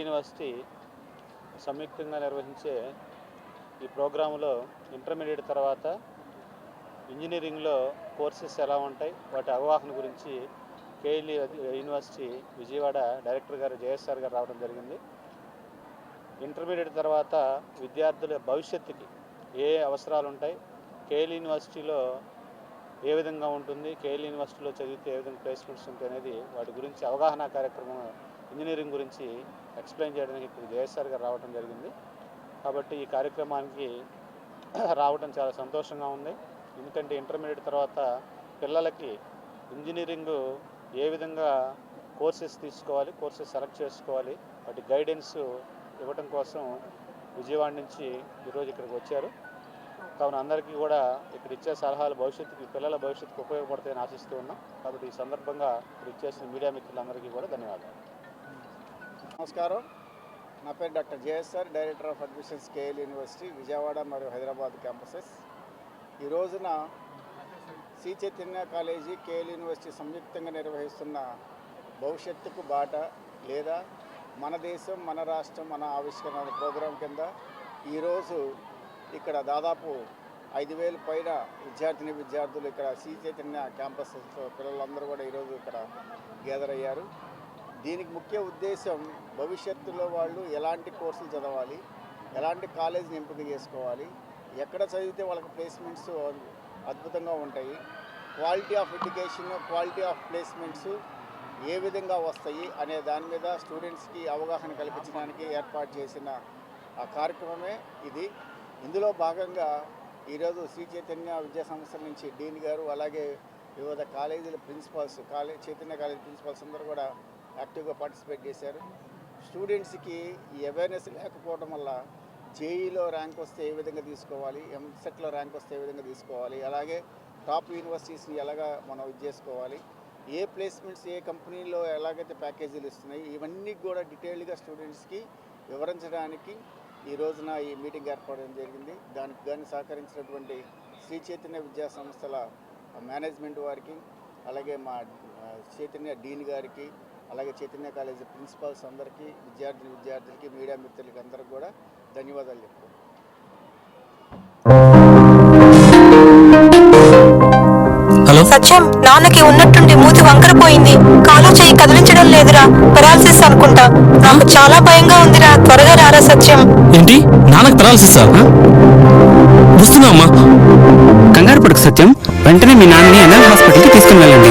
University సంయుక్తంగా నిర్వహించే ఈ ప్రోగ్రాంలో ఇంటర్మీడియట్ తర్వాత ఇంజనీరింగ్లో కోర్సెస్ ఎలా ఉంటాయి వాటి అవగాహన గురించి KL university Vijayawada director garu JSR garu రావడం జరిగింది. ఇంటర్మీడియట్ తర్వాత విద్యార్థుల భవిష్యత్తుకి ఏ అవసరాలు ఉంటాయి కేఎల్ యూనివర్సిటీలో ఏ విధంగా ఉంటుంది కేఎల్ యూనివర్సిటీలో చదివితే ఏ విధంగా ప్లేస్మెంట్స్ ఉంటాయి అనేది వాటి గురించి అవగాహన కార్యక్రమం ఇంజనీరింగ్ గురించి ఎక్స్ప్లెయిన్ చేయడానికి ఇప్పుడు జేఎస్ఆర్ గారు రావడం జరిగింది. కాబట్టి ఈ కార్యక్రమానికి రావడం చాలా సంతోషంగా ఉంది. ఎందుకంటే ఇంటర్మీడియట్ తర్వాత పిల్లలకి ఇంజనీరింగ్ ఏ విధంగా కోర్సెస్ తీసుకోవాలి కోర్సెస్ సెలెక్ట్ చేసుకోవాలి వాటి గైడెన్స్ ఇవ్వటం కోసం విజయవాడ నుంచి ఈరోజు ఇక్కడికి వచ్చారు. కావున అందరికీ కూడా ఇక్కడ ఇచ్చే సలహాలు భవిష్యత్తుకి పిల్లల భవిష్యత్తుకు ఉపయోగపడతాయని ఆశిస్తూ ఉన్నాం. కాబట్టి ఈ సందర్భంగా ఇక్కడ ఇచ్చేసిన మీడియా మిత్రులందరికీ కూడా ధన్యవాదాలు. నమస్కారం. నా పేరు doctor JSR director of admissions KL university Vijayawada మరియు హైదరాబాద్ క్యాంపసెస్. ఈ రోజున Shri Chaitanya college KL university సంయుక్తంగా నిర్వహిస్తున్న భవిష్యత్తుకు బాట లేదా మన దేశం మన రాష్ట్రం మన ఆవిష్కరణ ప్రోగ్రాం కింద ఈరోజు ఇక్కడ దాదాపు ఐదు వేలు పైన విద్యార్థిని విద్యార్థులు ఇక్కడ శ్రీ చైతన్య క్యాంపస్ పిల్లలందరూ కూడా ఈరోజు ఇక్కడ గ్యాదర్ అయ్యారు. దీనికి ముఖ్య ఉద్దేశం భవిష్యత్తులో వాళ్ళు ఎలాంటి కోర్సులు చదవాలి ఎలాంటి కాలేజీని ఎంపిక చేసుకోవాలి ఎక్కడ చదివితే వాళ్ళకి ప్లేస్మెంట్స్ అద్భుతంగా ఉంటాయి quality of education quality of placements ఏ విధంగా వస్తాయి అనే దాని మీద స్టూడెంట్స్కి అవగాహన కల్పించడానికి ఏర్పాటు చేసిన ఆ కార్యక్రమమే ఇది. ఇందులో భాగంగా ఈరోజు శ్రీ చైతన్య విద్యా సంస్థల నుంచి డీన్ గారు అలాగే వివిధ కాలేజీల principals college Chaitanya college principals అందరూ కూడా యాక్టివ్గా పార్టిసిపేట్ చేశారు. స్టూడెంట్స్కి ఈ అవేర్నెస్ లేకపోవడం వల్ల జేఈలో ర్యాంక్ వస్తే ఏ విధంగా తీసుకోవాలి ఎంసెట్లో ర్యాంక్ వస్తే ఏ విధంగా తీసుకోవాలి అలాగే టాప్ యూనివర్సిటీస్ని ఎలాగా మనం ఇది చేసుకోవాలి ఏ ప్లేస్మెంట్స్ ఏ కంపెనీలో ఎలాగైతే ప్యాకేజీలు ఇస్తున్నాయి ఇవన్నీ కూడా డీటెయిల్డ్గా స్టూడెంట్స్కి వివరించడానికి ఈ రోజున ఈ మీటింగ్ ఏర్పడడం జరిగింది. దానికి కానీ సహకరించినటువంటి శ్రీ చైతన్య విద్యా సంస్థల మేనేజ్మెంట్ వారికి అలాగే మా చైతన్య డీన్ గారికి అలాగే చైతన్య కాలేజీ ప్రిన్సిపాల్స్ అందరికీ విద్యార్థి విద్యార్థులకి మీడియా మిత్రులకి అందరికి కూడా ధన్యవాదాలు చెప్తాను హలో? సత్యం నాన్నకి ఉన్నట్టుండి మూతి వంకరపోయింది. కాలు చేయి కదిలించడం లేదురా పెరాలసిస్ అనుకుంటా. నాకు చాలా భయంగా ఉందిరా త్వరగా రారా సత్యం. ఏంటి? నాన్నకు పెరాలసిస్ వస్తున్నా అమ్మా కంగారు పడుకు సత్యం. వెంటనే మీ నాన్నని ఎన్ఎల్ హాస్పిటల్కి తీసుకుని వెళ్ళండి.